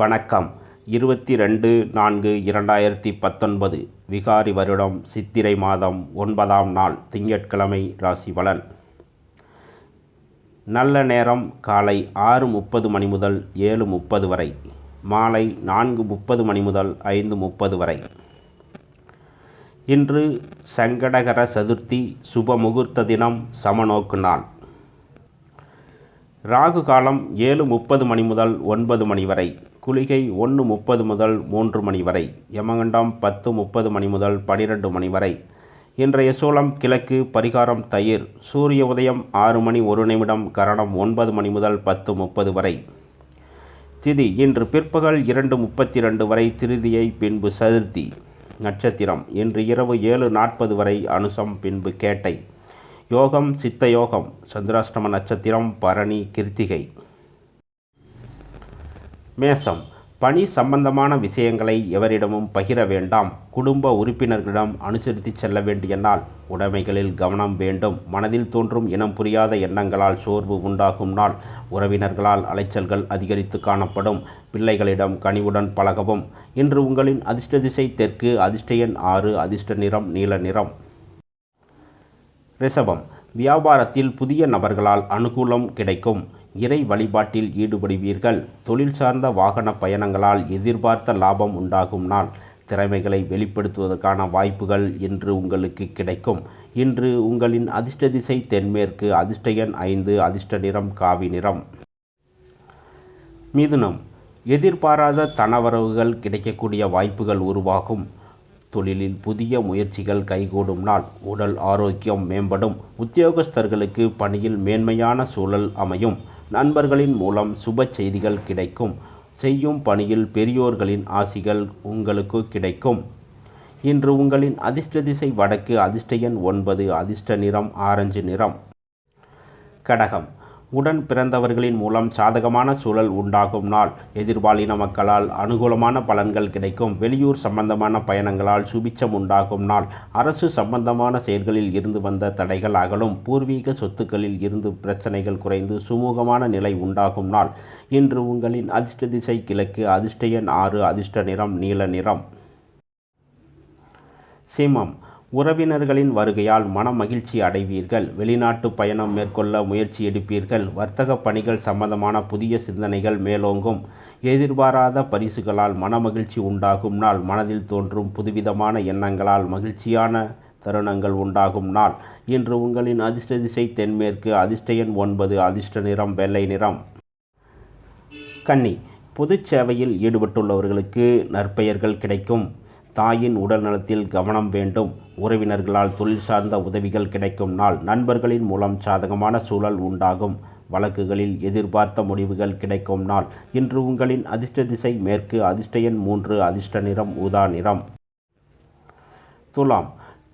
வணக்கம். இருபத்தி ரெண்டு நான்கு இரண்டாயிரத்தி பத்தொன்பது விகாரி வருடம் சித்திரை மாதம் ஒன்பதாம் நாள் திங்கட்கிழமை ராசி பலன். நல்ல நேரம் காலை ஆறு முப்பது மணி முதல் ஏழு முப்பது வரை. மாலை நான்கு முப்பது மணி முதல் ஐந்து முப்பது வரை. இன்று சங்கடகர சதுர்த்தி சுப முகூர்த்த தினம் சமநோக்கு நாள். ராகு காலம் ஏழு முப்பது மணி முதல் ஒன்பது மணி வரை. குளிகை ஒன்று முப்பது முதல் மூன்று மணி வரை யமகண்டம் பத்து முப்பது மணி முதல் பனிரெண்டு மணி வரை. இன்றைய சூலம் கிழக்கு பரிகாரம் தயிர் சூரிய உதயம் ஆறு மணி ஒரு நிமிடம் கரணம் ஒன்பது மணி முதல் பத்து முப்பது வரை. திதி இன்று பிற்பகல் இரண்டு முப்பத்தி ரெண்டு வரை திருதியை பின்பு சதுர்த்தி. நட்சத்திரம் இன்று இரவு ஏழு நாற்பது வரை அனுசம் பின்பு கேட்டை. யோகம் சித்த யோகம் சந்திராஷ்டம நட்சத்திரம் பரணி கிருத்திகை. மேசம். பணி சம்பந்தமான விஷயங்களை எவரிடமும் பகிர வேண்டாம். குடும்ப உறுப்பினர்களிடம் அனுசரித்து செல்ல வேண்டிய நாள் உடைமைகளில் கவனம் வேண்டும். மனதில் தோன்றும் இனம் புரியாத எண்ணங்களால் சோர்வு உண்டாகும் நாள் உறவினர்களால் அலைச்சல்கள் அதிகரித்து காணப்படும். பிள்ளைகளிடம் கனிவுடன் பழகவும். இன்று உங்களின் அதிர்ஷ்ட திசை தெற்கு அதிர்ஷ்ட எண் ஆறு அதிர்ஷ்ட நிறம் நீல நிறம். ரிஷபம். வியாபாரத்தில் புதிய நபர்களால் அனுகூலம் கிடைக்கும். இறை வழிபாட்டில் ஈடுபடுவீர்கள். தொழில் சார்ந்த வாகன பயணங்களால் எதிர்பார்த்த லாபம் உண்டாகும் நாள். திறமைகளை வெளிப்படுத்துவதற்கான வாய்ப்புகள் இன்று உங்களுக்கு கிடைக்கும். இன்று உங்களின் அதிர்ஷ்ட திசை தென்மேற்கு அதிர்ஷ்ட எண் ஐந்து அதிர்ஷ்ட நிறம் காவி நிறம். மிதுனம். எதிர்பாராத தனவரவுகள் கிடைக்கக்கூடிய வாய்ப்புகள் உருவாகும். தொழிலில் புதிய முயற்சிகள் கைகூடும் நாள். உடல் ஆரோக்கியம் மேம்படும். உத்தியோகஸ்தர்களுக்கு பணியில் மேன்மையான சூழல் அமையும். நண்பர்களின் மூலம் சுப செய்திகள் கிடைக்கும். செய்யும் பணியில் பெரியோர்களின் ஆசிகள் உங்களுக்கு கிடைக்கும். இன்று உங்களின் அதிர்ஷ்ட திசை வடக்கு அதிர்ஷ்ட எண் ஒன்பது அதிர்ஷ்ட நிறம் ஆரஞ்சு நிறம். கடகம். உடன் பிறந்தவர்களின் மூலம் சாதகமான சூழல் உண்டாகும் நாள். எதிர்பாலின மக்களால் அனுகூலமான பலன்கள் கிடைக்கும். வெளியூர் சம்பந்தமான பயணங்களால் சுபிச்சம் உண்டாகும் நாள். அரசு சம்பந்தமான செயல்களில் இருந்து வந்த தடைகள் அகலும். பூர்வீக சொத்துக்களில் இருந்து பிரச்சனைகள் குறைந்து சுமூகமான நிலை உண்டாகும் நாள். இன்று உங்களின் அதிர்ஷ்ட திசை கிழக்கு. அதிர்ஷ்ட எண் ஆறு. அதிர்ஷ்ட நிறம் நீல நிறம். சிம்மம். உறவினர்களின் வருகையால் மன மகிழ்ச்சி அடைவீர்கள். வெளிநாட்டு பயணம் மேற்கொள்ள முயற்சி எடுப்பீர்கள். வர்த்தக பணிகள் சம்பந்தமான புதிய சிந்தனைகள் மேலோங்கும். எதிர்பாராத பரிசுகளால் மனமகிழ்ச்சி உண்டாகும் நாள். மனதில் தோன்றும் புதுவிதமான எண்ணங்களால் மகிழ்ச்சியான தருணங்கள் உண்டாகும் நாள். இன்று உங்களின் அதிர்ஷ்ட திசை தென்மேற்கு. அதிர்ஷ்ட எண் ஒன்பது. அதிர்ஷ்ட நிறம் வெள்ளை நிறம். கன்னி. பொதுச் சேவையில் ஈடுபட்டுள்ளவர்களுக்கு நற்பெயர்கள் கிடைக்கும். தாயின் உடல் நலத்தில் கவனம் வேண்டும். உறவினர்களால் தொழில் சார்ந்த உதவிகள் கிடைக்கும் நாள் நண்பர்களின் மூலம் சாதகமான சூழல் உண்டாகும். வழக்குகளில் எதிர்பார்த்த முடிவுகள் கிடைக்கும் நாள் இன்று உங்களின் அதிர்ஷ்ட திசை மேற்கு அதிர்ஷ்ட எண் மூன்று அதிர்ஷ்ட நிறம் ஊதா நிறம். துலாம்.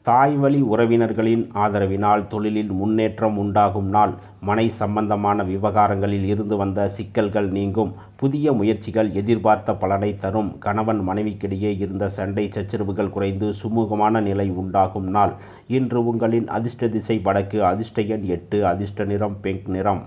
தாய் வழி உறவினர்களின் ஆதரவினால் தொழிலில் முன்னேற்றம் உண்டாகும் நாள். மனை சம்பந்தமான விவகாரங்களில் இருந்து வந்த சிக்கல்கள் நீங்கும். புதிய முயற்சிகள் எதிர்பார்த்த பலனை தரும். கணவன் மனைவிக்கிடையே இருந்த சண்டை சச்சரவுகள் குறைந்து சுமூகமான நிலை உண்டாகும் நாள். இன்று உங்களின் அதிர்ஷ்ட திசை வடக்கு. அதிர்ஷ்ட எண் எட்டு. அதிர்ஷ்ட நிறம் பிங்க் நிறம்.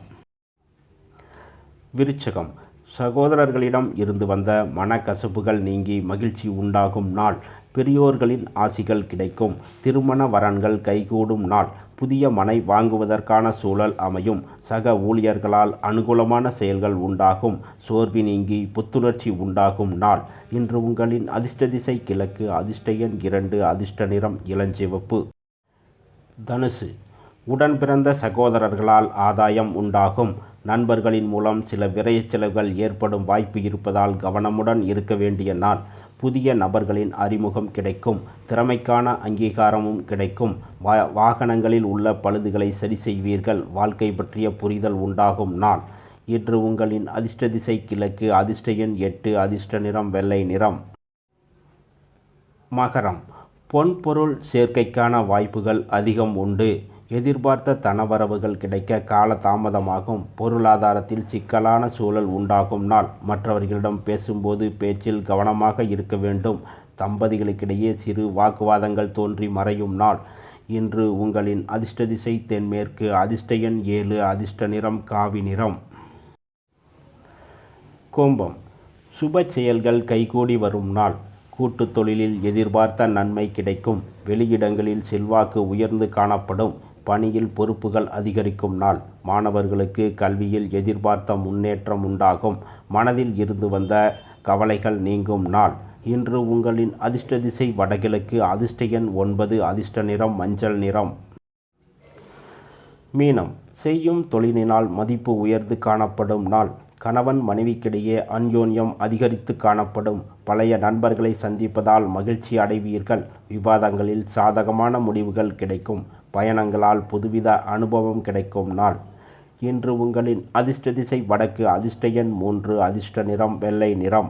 விருச்சகம். சகோதரர்களிடம் இருந்து வந்த மனக்கசப்புகள் நீங்கி மகிழ்ச்சி உண்டாகும் நாள். பெரியோர்களின் ஆசிகள் கிடைக்கும். திருமண வரன்கள் கைகூடும் நாள். புதிய மனை வாங்குவதற்கான சூழல் அமையும். சக ஊழியர்களால் அனுகூலமான செயல்கள் உண்டாகும். சோர்வி நீங்கி புத்துணர்ச்சி உண்டாகும் நாள். இன்று உங்களின் அதிர்ஷ்ட திசை கிழக்கு அதிர்ஷ்ட எண் இரண்டு அதிர்ஷ்ட நிறம் இளஞ்சிவப்பு. தனுசு. உடன் பிறந்த சகோதரர்களால் ஆதாயம் உண்டாகும். நண்பர்களின் மூலம் சில விரைய செலவுகள் ஏற்படும் வாய்ப்பு இருப்பதால் கவனமுடன் இருக்க வேண்டிய நாள். புதிய நபர்களின் அறிமுகம் கிடைக்கும். திறமைக்கான அங்கீகாரமும் கிடைக்கும். வா வாகனங்களில் உள்ள பழுதுகளை சரி செய்வீர்கள். வாழ்க்கை பற்றிய புரிதல் உண்டாகும் நாள். இன்று உங்களின் அதிர்ஷ்ட திசை கிழக்கு அதிர்ஷ்ட எண் எட்டு அதிர்ஷ்ட நிறம் வெள்ளை நிறம். மகரம். பொன்பொருள் சேர்க்கைக்கான வாய்ப்புகள் அதிகம் உண்டு. எதிர்பார்த்த தனவரவுகள் கிடைக்க கால தாமதமாகும். பொருளாதாரத்தில் சிக்கலான சூழல் உண்டாகும். நாள் மற்றவர்களிடம் பேசும்போது பேச்சில் கவனமாக இருக்க வேண்டும். தம்பதிகளுக்கிடையே சிறு வாக்குவாதங்கள் தோன்றி மறையும் நாள். இன்று உங்களின் அதிர்ஷ்ட திசை தென்மேற்கு. அதிர்ஷ்ட எண் ஏழு. அதிர்ஷ்ட நிறம் காவி நிறம். கோம்பம். சுப செயல்கள் கைகூடி வரும் நாள். கூட்டுத் தொழிலில் எதிர்பார்த்த நன்மை கிடைக்கும். வெளியிடங்களில் செல்வாக்கு உயர்ந்து காணப்படும். பணியில் பொறுப்புகள் அதிகரிக்கும் நாள். மாணவர்களுக்கு கல்வியில் எதிர்பார்த்த முன்னேற்றம் உண்டாகும். மனதில் இருந்து வந்த கவலைகள் நீங்கும் நாள். இன்று உங்களின் அதிர்ஷ்ட திசை வடகிழக்கு அதிர்ஷ்ட எண் ஒன்பது அதிர்ஷ்ட நிறம் மஞ்சள் நிறம். மீனம். செய்யும் தொழிலினால் மதிப்பு உயர்ந்து காணப்படும் நாள். கணவன் மனைவிக்கிடையே அன்யோன்யம் அதிகரித்து காணப்படும். பழைய நண்பர்களை சந்திப்பதால் மகிழ்ச்சி அடைவீர்கள். விவாதங்களில் சாதகமான முடிவுகள் கிடைக்கும். பயணங்களால் புதுவித அனுபவம் கிடைக்கும் நாள். இன்று உங்களின் அதிர்ஷ்ட திசை வடக்கு அதிர்ஷ்ட எண் மூன்று அதிர்ஷ்ட நிறம் வெள்ளை நிறம்.